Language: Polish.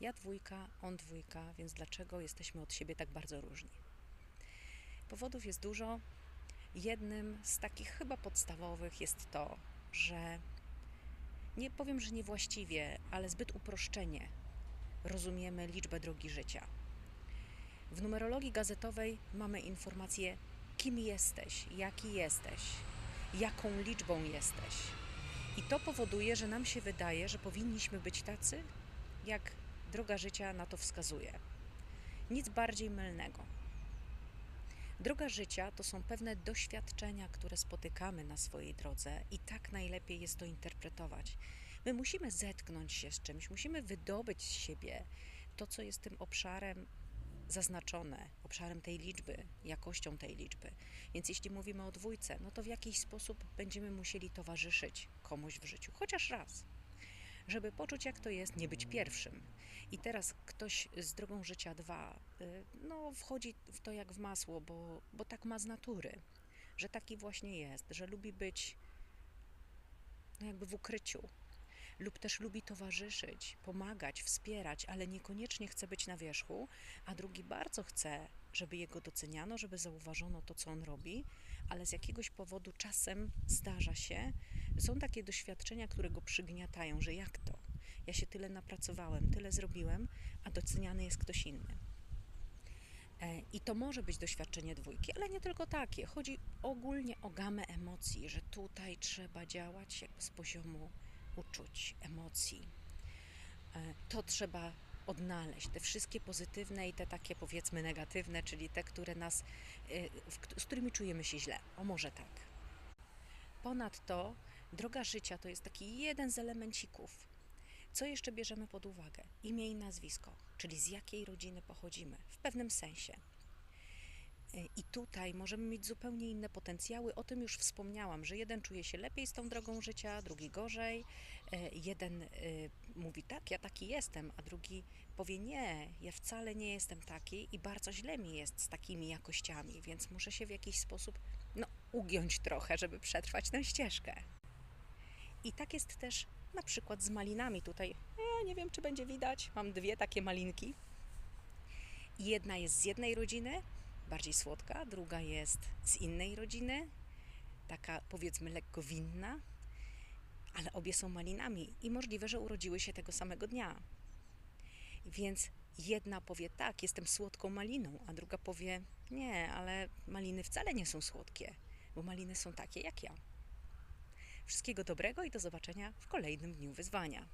Ja dwójka, on dwójka, więc dlaczego jesteśmy od siebie tak bardzo różni? Powodów jest dużo. Jednym z takich chyba podstawowych jest to, że nie powiem, że niewłaściwie, ale zbyt uproszczenie rozumiemy liczbę drogi życia. W numerologii gazetowej mamy informację, kim jesteś, jaki jesteś, jaką liczbą jesteś. I to powoduje, że nam się wydaje, że powinniśmy być tacy, jak droga życia na to wskazuje. Nic bardziej mylnego. Droga życia to są pewne doświadczenia, które spotykamy na swojej drodze, i tak najlepiej jest to interpretować. My musimy zetknąć się z czymś, musimy wydobyć z siebie to, co jest tym obszarem zaznaczone, obszarem tej liczby, jakością tej liczby. Więc jeśli mówimy o dwójce, no to w jakiś sposób będziemy musieli towarzyszyć komuś w życiu, chociaż raz żeby poczuć, jak to jest nie być pierwszym. I teraz ktoś z drogą życia dwa, y, no wchodzi w to jak w masło, bo, bo tak ma z natury, że taki właśnie jest, że lubi być no jakby w ukryciu, lub też lubi towarzyszyć, pomagać, wspierać, ale niekoniecznie chce być na wierzchu, a drugi bardzo chce, żeby jego doceniano, żeby zauważono to, co on robi, ale z jakiegoś powodu czasem zdarza się, są takie doświadczenia, które go przygniatają, że jak to? Ja się tyle napracowałem, tyle zrobiłem, a doceniany jest ktoś inny. E, I to może być doświadczenie dwójki, ale nie tylko takie. Chodzi ogólnie o gamę emocji, że tutaj trzeba działać z poziomu uczuć, emocji. E, To trzeba odnaleźć, te wszystkie pozytywne i te takie powiedzmy negatywne, czyli te, które nas, k- z którymi czujemy się źle. O może tak. Ponadto droga życia to jest taki jeden z elemencików. Co jeszcze bierzemy pod uwagę? Imię i nazwisko, czyli z jakiej rodziny pochodzimy, w pewnym sensie. E, I tutaj możemy mieć zupełnie inne potencjały. O tym już wspomniałam, że jeden czuje się lepiej z tą drogą życia, drugi gorzej. E, Jeden e, mówi tak, ja taki jestem, a drugi powie nie, ja wcale nie jestem taki i bardzo źle mi jest z takimi jakościami, więc muszę się w jakiś sposób no, ugiąć trochę, żeby przetrwać tę ścieżkę. I tak jest też na przykład z malinami tutaj. Ja nie wiem, czy będzie widać. Mam dwie takie malinki. Jedna jest z jednej rodziny, bardziej słodka, druga jest z innej rodziny, taka powiedzmy lekko winna, ale obie są malinami i możliwe, że urodziły się tego samego dnia. Więc jedna powie tak, jestem słodką maliną, a druga powie nie, ale maliny wcale nie są słodkie, bo maliny są takie jak ja. Wszystkiego dobrego i do zobaczenia w kolejnym dniu wyzwania.